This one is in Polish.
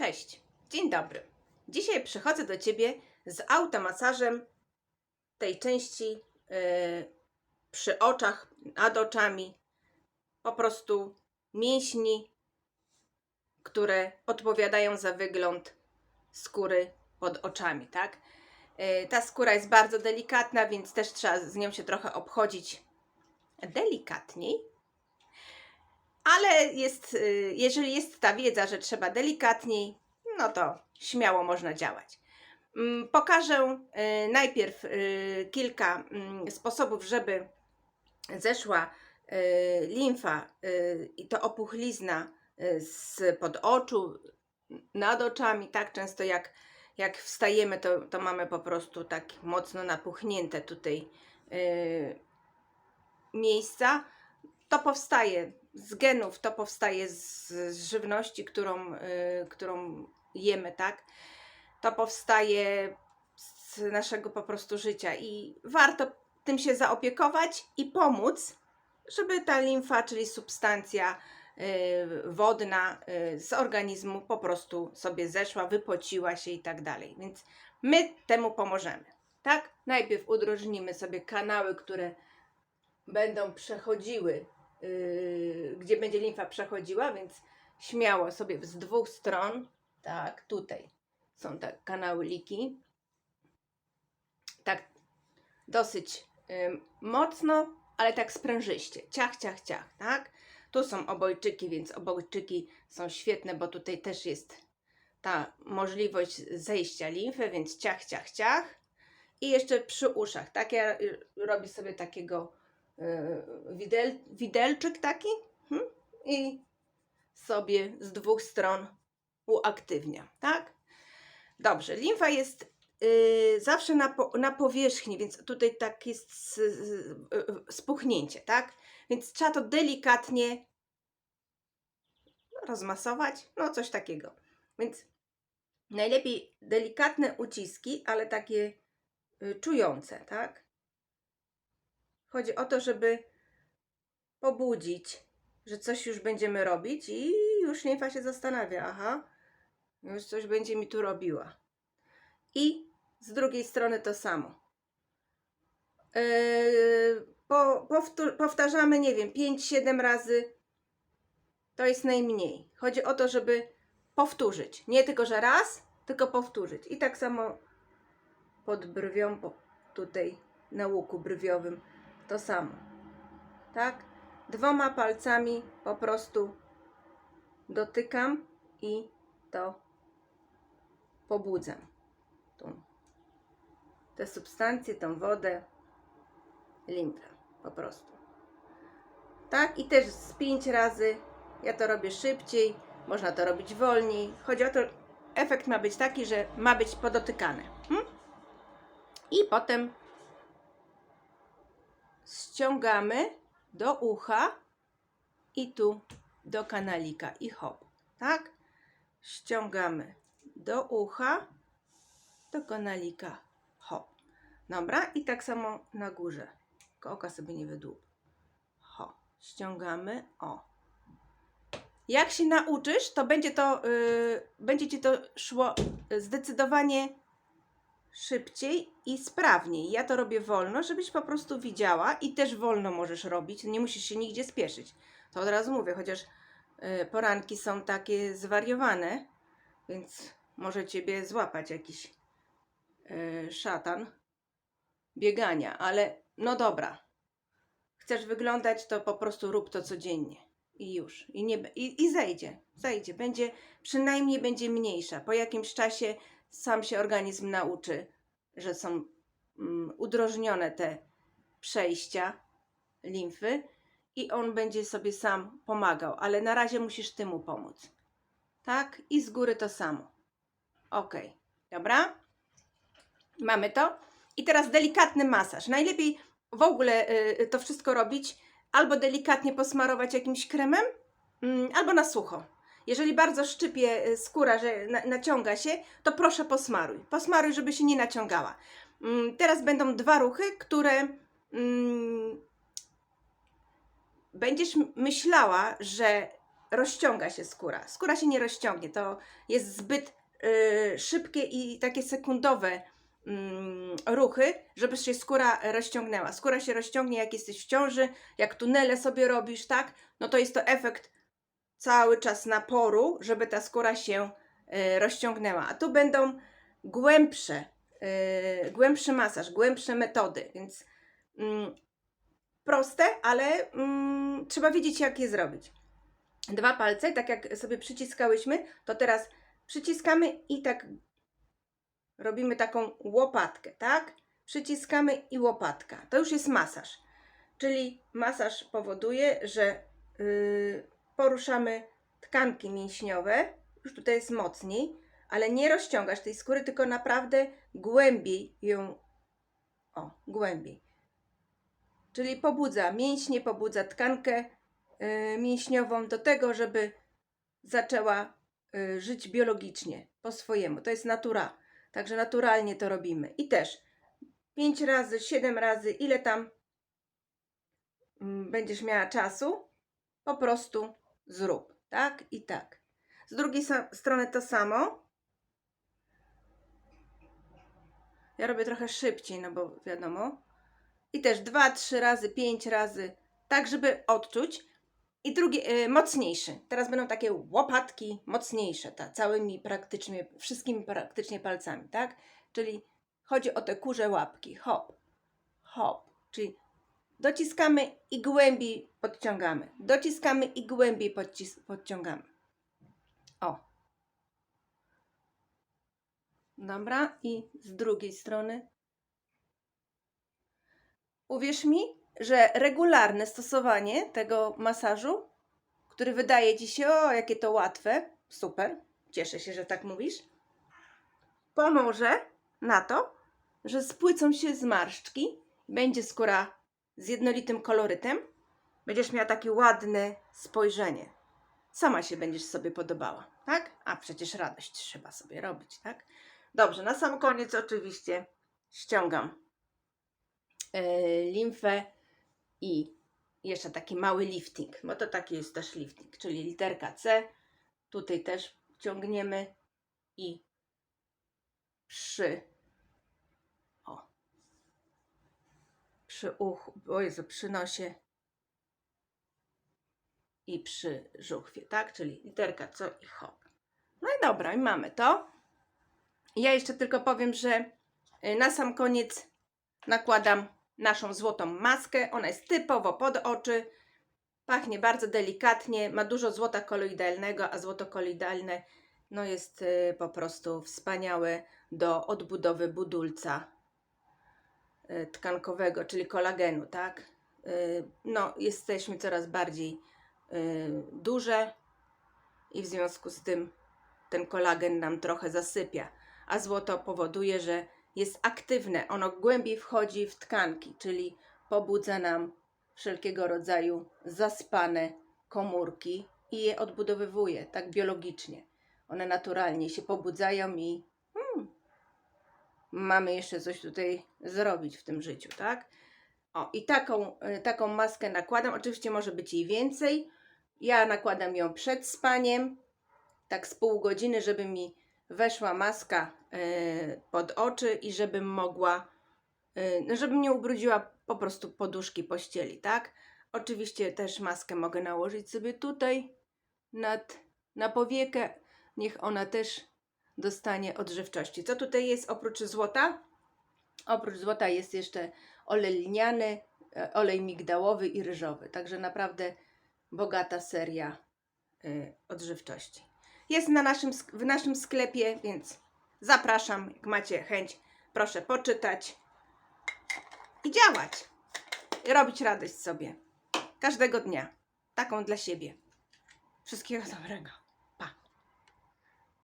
Cześć, dzień dobry. Dzisiaj przychodzę do Ciebie z automasażem tej części yy, przy oczach, nad oczami, po prostu mięśni, które odpowiadają za wygląd skóry pod oczami, tak? Yy, ta skóra jest bardzo delikatna, więc też trzeba z nią się trochę obchodzić delikatniej. Ale jest, y, jeżeli jest ta wiedza, że trzeba delikatniej, no to śmiało można działać. Mm, Pokażę y, najpierw y, kilka mm, sposobów, żeby zeszła limfa i to opuchlizna z pod oczu, nad oczami, tak często jak, jak wstajemy, to, to mamy po prostu tak mocno napuchnięte tutaj miejsca. To powstaje z genów, to powstaje z, z żywności, którą, y, którą jemy, tak? To powstaje z naszego po prostu życia i warto tym się zaopiekować i pomóc, żeby ta limfa, czyli substancja y, wodna y, z organizmu po prostu sobie zeszła, wypociła się i tak dalej. Więc my temu pomożemy, tak? Najpierw udrożnimy sobie kanały, które będą przechodziły, gdzie będzie limfa przechodziła, więc śmiało sobie z dwóch stron, tak, tutaj są te kanały liki, tak dosyć ym, mocno, ale tak sprężyście, ciach, ciach, ciach, tak. Tu są obojczyki, więc obojczyki są świetne, bo tutaj też jest ta możliwość zejścia limfy, więc ciach, ciach, ciach. I jeszcze przy uszach, tak, ja y, robię sobie takiego y, widel, widelczyk taki hmm? i sobie z dwóch stron uaktywnia, tak? Dobrze, limfa jest y, zawsze na, po, na powierzchni, więc tutaj tak jest y, spuchnięcie, tak? Więc trzeba to delikatnie rozmasować, no coś takiego. Więc najlepiej delikatne uciski, ale takie y, czujące, tak? Chodzi o to, żeby pobudzić, że coś już będziemy robić i już limfa się zastanawia, aha, już coś będzie mi tu robiła. I z drugiej strony to samo. Yy, po, powtarzamy, nie wiem, 5-7 razy. To jest najmniej. Chodzi o to, żeby powtórzyć. Nie tylko, że raz, tylko powtórzyć. I tak samo pod brwią, tutaj na łuku brwiowym, to samo. Tak? Dwoma palcami po prostu dotykam i to pobudzam. Tu. Te substancje, tą wodę, limfę po prostu. Tak? I też z pięć razy. Ja to robię szybciej, można to robić wolniej. Chodzi o to, efekt ma być taki, że ma być podotykane. Hmm? I potem ściągamy do ucha i tu do kanalika i hop, tak? Ściągamy do ucha, do kanalika, hop. Dobra, i tak samo na górze. Tylko oka sobie nie wydłup. Ho, ściągamy, o. Jak się nauczysz, to będzie to, yy, będzie ci to szło zdecydowanie szybciej i sprawniej. Ja to robię wolno, żebyś po prostu widziała i też wolno możesz robić. Nie musisz się nigdzie spieszyć. To od razu mówię, chociaż y, poranki są takie zwariowane, więc może ciebie złapać jakiś y, szatan biegania, ale no dobra. Chcesz wyglądać, to po prostu rób to codziennie. I już. I, nie, i, I zejdzie. Zejdzie. Będzie, przynajmniej będzie mniejsza. Po jakimś czasie sam się organizm nauczy, że są mm, udrożnione te przejścia limfy i on będzie sobie sam pomagał, ale na razie musisz ty mu pomóc. Tak? I z góry to samo. Ok, dobra? Mamy to. I teraz delikatny masaż. Najlepiej w ogóle y, to wszystko robić albo delikatnie posmarować jakimś kremem, mm, albo na sucho. Jeżeli bardzo szczypie y, skóra, że na, naciąga się, to proszę posmaruj. Posmaruj, żeby się nie naciągała. Mm, Teraz będą dwa ruchy, które mm, będziesz myślała, że rozciąga się skóra. Skóra się nie rozciągnie, to jest zbyt y, szybkie i takie sekundowe mm, ruchy, żeby się skóra rozciągnęła. Skóra się rozciągnie, jak jesteś w ciąży, jak tunele sobie robisz, tak? No to jest to efekt cały czas naporu, żeby ta skóra się y, rozciągnęła. A tu będą głębsze, y, głębszy masaż, głębsze metody, więc mm, proste, ale mm, trzeba wiedzieć, jak je zrobić. Dwa palce, tak jak sobie przyciskałyśmy, to teraz przyciskamy i tak robimy taką łopatkę, tak? Przyciskamy i łopatka. To już jest masaż. Czyli masaż powoduje, że yy, poruszamy tkanki mięśniowe. Już tutaj jest mocniej, ale nie rozciągasz tej skóry, tylko naprawdę głębiej ją. O, głębiej. Czyli pobudza mięśnie, pobudza tkankę y, mięśniową do tego, żeby zaczęła y, żyć biologicznie, po swojemu. To jest natura. Także naturalnie to robimy. I też 5 razy, 7 razy, ile tam mm, będziesz miała czasu, po prostu zrób. Tak i tak. Z drugiej strony to samo. Ja robię trochę szybciej, no bo wiadomo. I też 2, 3 razy, 5 razy, tak żeby odczuć. I drugi, y, mocniejszy. Teraz będą takie łopatki mocniejsze, ta, całymi praktycznie, wszystkimi praktycznie palcami, tak? Czyli chodzi o te kurze łapki. Hop, hop. Czyli dociskamy i głębiej podciągamy. Dociskamy i głębiej podciągamy. O. Dobra, i z drugiej strony. Uwierz mi, że regularne stosowanie tego masażu, który wydaje ci się, o jakie to łatwe, super, cieszę się, że tak mówisz, pomoże na to, że spłycą się zmarszczki, będzie skóra z jednolitym kolorytem, będziesz miała takie ładne spojrzenie. Sama się będziesz sobie podobała, tak? A przecież radość trzeba sobie robić, tak? Dobrze, na sam koniec oczywiście ściągam e, limfę i jeszcze taki mały lifting, bo to taki jest też lifting, czyli literka C. Tutaj też ciągniemy i przy o przy uchu, o Jezu, przy nosie i przy żuchwie, tak? Czyli literka C i hop. No i dobra, i mamy to. Ja jeszcze tylko powiem, że y, na sam koniec nakładam naszą złotą maskę. Ona jest typowo pod oczy. Pachnie bardzo delikatnie, ma dużo złota koloidalnego, a złoto koloidalne no jest y, po prostu wspaniałe do odbudowy budulca tkankowego, czyli kolagenu, tak? Y, no, jesteśmy coraz bardziej y, duże i w związku z tym ten kolagen nam trochę zasypia, a złoto powoduje, że jest aktywne, ono głębiej wchodzi w tkanki, czyli pobudza nam wszelkiego rodzaju zaspane komórki i je odbudowywuje tak biologicznie. One naturalnie się pobudzają i mamy jeszcze coś tutaj zrobić w tym życiu, tak? O, i taką, y, taką maskę nakładam. Oczywiście może być jej więcej. Ja nakładam ją przed spaniem, tak z pół godziny, żeby mi weszła maska y, pod oczy i żebym mogła, y, no, żebym nie ubrudziła po prostu poduszki pościeli, tak? Oczywiście też maskę mogę nałożyć sobie tutaj nad, na powiekę. Niech ona też dostanie odżywczości. Co tutaj jest oprócz złota? Oprócz złota jest jeszcze olej lniany, e, olej migdałowy i ryżowy. Także naprawdę bogata seria y, odżywczości. Jest na naszym, w naszym sklepie, więc zapraszam, jak macie chęć, proszę poczytać i działać. I robić radość sobie. Każdego dnia. Taką dla siebie. Wszystkiego dobrego.